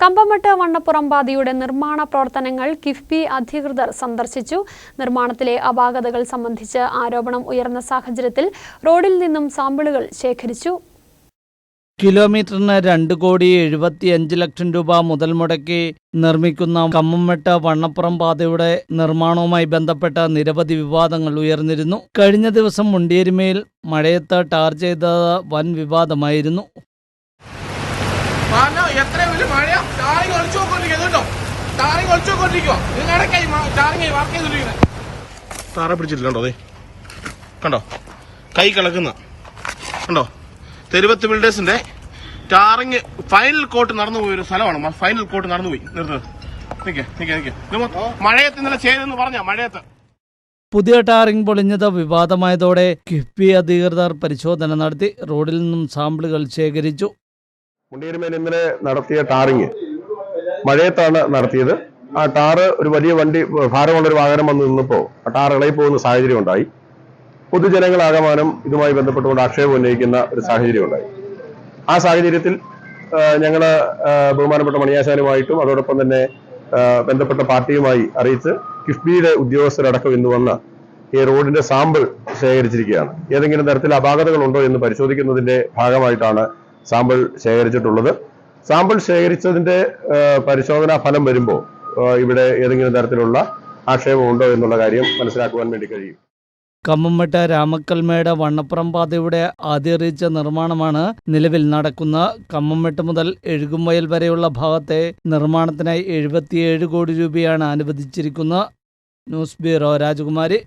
കമ്പമട്ട് വണ്ണപ്പുറം പാതയുടെ നിർമ്മാണ പ്രവർത്തനങ്ങൾ കിഫ്ബി അധികൃതർ സന്ദർശിച്ചു. നിർമ്മാണത്തിലെ അപാകതകൾ സംബന്ധിച്ച് ആരോപണം ഉയർന്ന സാഹചര്യത്തിൽ റോഡിൽ നിന്നും സാമ്പിളുകൾ ശേഖരിച്ചു. കിലോമീറ്ററിന് രണ്ട് കോടി എഴുപത്തിയഞ്ച് ലക്ഷം രൂപ മുതൽ മുടക്കി നിർമ്മിക്കുന്ന കമ്മംമെട്ട് വണ്ണപ്പുറം പാതയുടെ നിർമ്മാണവുമായി ബന്ധപ്പെട്ട നിരവധി വിവാദങ്ങൾ ഉയർന്നിരുന്നു. കഴിഞ്ഞ ദിവസം മുണ്ടിയരിമയിൽ മഴയത്ത് ടാർ ചെയ്തത് വൻ വിവാദമായിരുന്നു. ടാറിങ് ഒളിച്ചു നോക്കൊണ്ടിരിക്കുക കേട്ടോ. ടാറിങ് ഒളിച്ചു നോക്കൊണ്ടിരിക്കുക നിങ്ങടക്കായി ടാറിങ് വർക്ക് ചെയ്തോണ്ടിരിക്കുന്നത് താറ പിടിച്ചിട്ടില്ല കണ്ടോ അതെ കണ്ടോ? കൈ കിളക്കുന്ന. കണ്ടോ? തെരുവത്ത് ബിൽഡേഴ്സിന്റെ ടാറിങ് ഫൈനൽ കോട്ട് നടന്നു പോയ ഒരു സ്ഥലമാണ് ഫൈനൽ കോട്ട് നടന്നു പോയി. നിക്കേ നിക്കേ നിക്കേ. ഇത് മഴയത്ത് ഇന്നലെ ചെയ്തെന്ന് പറഞ്ഞ? മഴയത്ത്. പുതിയ ടാറിംഗ് പൊളിഞ്ഞത് വിവാദമായതോടെ കിഫ്ബി അധികൃതർ പരിശോധന നടത്തി റോഡിൽ നിന്നും സാമ്പിളുകൾ ശേഖരിച്ചു. മുണ്ടിയരുമേൽ ഇന്നലെ നടത്തിയ ടാറിങ് മഴയത്താണ് നടത്തിയത്. ആ ടാറ് ഒരു വലിയ വണ്ടി ഭാരമുള്ള ഒരു വാഹനം വന്ന് നിന്നപ്പോൾ ആ ടാർ ഇളകി പോകുന്ന സാഹചര്യം ഉണ്ടായി. പൊതുജനങ്ങളാകമാനം ഇതുമായി ബന്ധപ്പെട്ടുകൊണ്ട് ആക്ഷേപം ഉന്നയിക്കുന്ന ഒരു സാഹചര്യം ഉണ്ടായി. ആ സാഹചര്യത്തിൽ ഞങ്ങൾ ബഹുമാനപ്പെട്ട മണിയാശാനുമായിട്ടും അതോടൊപ്പം തന്നെ ബന്ധപ്പെട്ട പാർട്ടിയുമായി അറിയിച്ച് കിഫ്ബിയുടെ ഉദ്യോഗസ്ഥരടക്കം ഇന്ന് വന്ന ഈ റോഡിന്റെ സാമ്പിൾ ശേഖരിച്ചിരിക്കുകയാണ്. ഏതെങ്കിലും തരത്തിൽ അപാകതകളുണ്ടോ എന്ന് പരിശോധിക്കുന്നതിന്റെ ഭാഗമായിട്ടാണ് സാമ്പിൾ ശേഖരിച്ചിട്ടുള്ളത്. സാമ്പിൾ ശേഖരിച്ചതിന്റെ പരിശോധനാ ഫലം വരുമ്പോൾ ഇവിടെ ഏതെങ്കിലും തരത്തിലുള്ള ആക്ഷേപമുണ്ടോ എന്നുള്ള കാര്യം മനസ്സിലാക്കുവാൻ വേണ്ടി കഴിയും. കമ്മമ്മട്ട രാമക്കൽമേട് വണ്ണപ്പുറം പാതയുടെ ആദ്യറിയിച്ച നിർമ്മാണമാണ് നിലവിൽ നടക്കുന്ന കമ്മമട്ട് മുതൽ എഴുകുംവയൽ വരെയുള്ള ഭാഗത്തെ നിർമ്മാണത്തിനായി എഴുപത്തിയേഴ് കോടി രൂപയാണ് അനുവദിച്ചിരിക്കുന്നത് ന്യൂസ് ബ്യൂറോ രാജകുമാരി.